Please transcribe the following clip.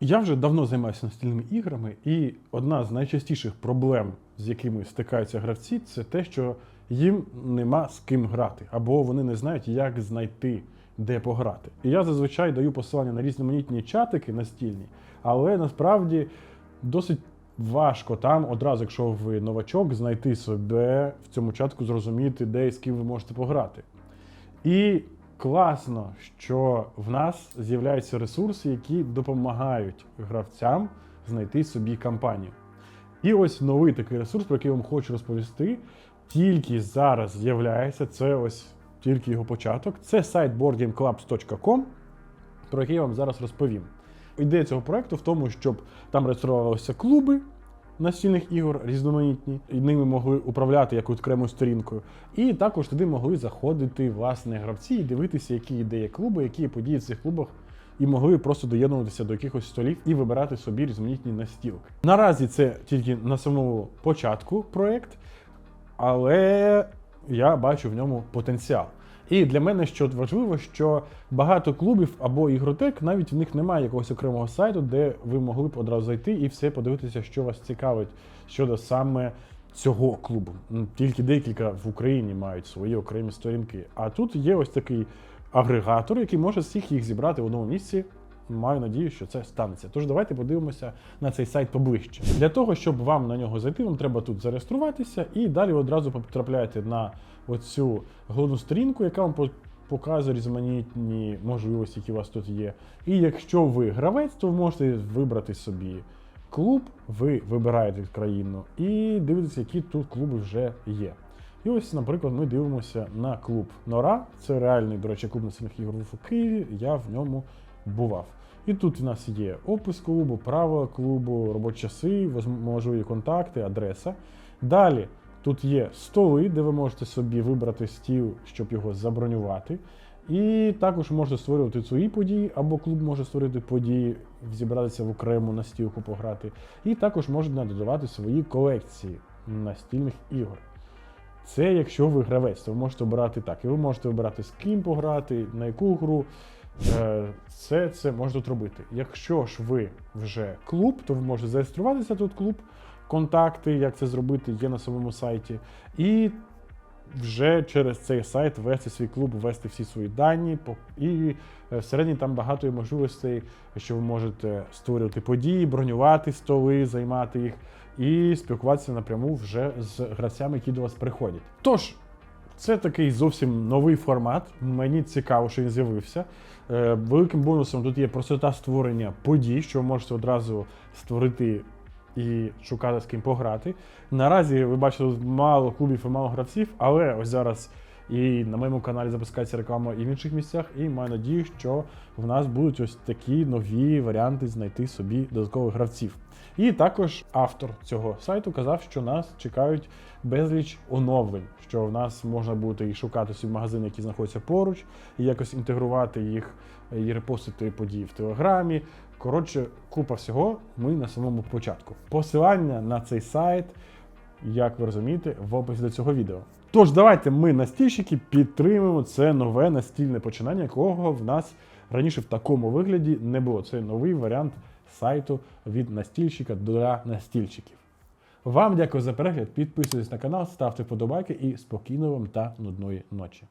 Я вже давно займаюся настільними іграми, і одна з найчастіших проблем, з якими стикаються гравці, це те, що їм нема з ким грати, або вони не знають, як знайти, де пограти. І я зазвичай даю посилання на різноманітні чатики настільні, але насправді досить важко там одразу, якщо ви новачок, знайти себе в цьому чатку, зрозуміти, де і з ким ви можете пограти. І класно, що в нас з'являються ресурси, які допомагають гравцям знайти собі компанію. І ось новий такий ресурс, про який я вам хочу розповісти, тільки зараз з'являється. Це ось тільки його початок. Це сайт boardgameclubs.com, про який я вам зараз розповім. Ідея цього проекту в тому, щоб там реєструвалися клуби настільних ігор різноманітні, і ними могли управляти якоюсь окремою сторінкою. І також туди могли заходити власне гравці і дивитися, які ідеї клуби, які події в цих клубах, і могли просто доєднуватися до якихось столів і вибирати собі різноманітні настілки. Наразі це тільки на самому початку проект, але я бачу в ньому потенціал. І для мене що важливо, що багато клубів або ігротек, навіть в них немає якогось окремого сайту, де ви могли б одразу зайти і все подивитися, що вас цікавить щодо саме цього клубу. Тільки декілька в Україні мають свої окремі сторінки. А тут є ось такий агрегатор, який може всіх їх зібрати в одному місці. Маю надію, що це станеться. Тож давайте подивимося на цей сайт поближче. Для того, щоб вам на нього зайти, вам треба тут зареєструватися, і далі одразу потрапляєте на оцю головну сторінку, яка вам показує різноманітні можливості, які у вас тут є. І якщо ви гравець, то ви можете вибрати собі клуб, ви вибираєте країну і дивитеся, які тут клуби вже є. І ось, наприклад, ми дивимося на клуб Нора. Це реальний, до речі, клуб національних ігор в Києві. Я в ньому бував. І тут у нас є опис клубу, правила клубу, робочі часи, можливі контакти, адреса. Далі тут є столи, де ви можете собі вибрати стіл, щоб його забронювати. І також можете створювати свої події, або клуб може створити події, зібратися в окрему настілку пограти. І також можна додавати свої колекції настільних ігор. Це якщо ви гравець, то ви можете обирати так. І ви можете обирати з ким пограти, на яку гру. Е, Це, це можна тут робити. Якщо ж ви вже клуб, то ви можете зареєструватися тут клуб. Контакти, як це зробити, є на самому сайті. І вже через цей сайт вести свій клуб, ввести всі свої дані. І е, всередині там багато можливостей, що ви можете створювати події, бронювати столи, займати їх і спілкуватися напряму вже з гравцями, які до вас приходять. Тож, це такий зовсім новий формат. Мені цікаво, що він з'явився. Е, Великим бонусом тут є простота створення подій, що ви можете одразу створити і шукати з ким пограти. Наразі ви бачите мало клубів і мало гравців, але ось зараз і на моєму каналі запускається реклама і в інших місцях, і маю надію, що в нас будуть ось такі нові варіанти знайти собі додаткових гравців. І також автор цього сайту казав, що нас чекають безліч оновлень, що в нас можна буде і шукати собі магазини, які знаходяться поруч, і якось інтегрувати їх і репостити події в Телеграмі. Коротше, купа всього. Ми на самому початку. Посилання на цей сайт, як ви розумієте, в описі до цього відео. Тож давайте ми, настільщики, підтримуємо це нове настільне починання, якого в нас раніше в такому вигляді не було. Це новий варіант сайту від настільщика для настільщиків. Вам дякую за перегляд. Підписуйтесь на канал, ставте вподобайки і спокійно вам та нудної ночі.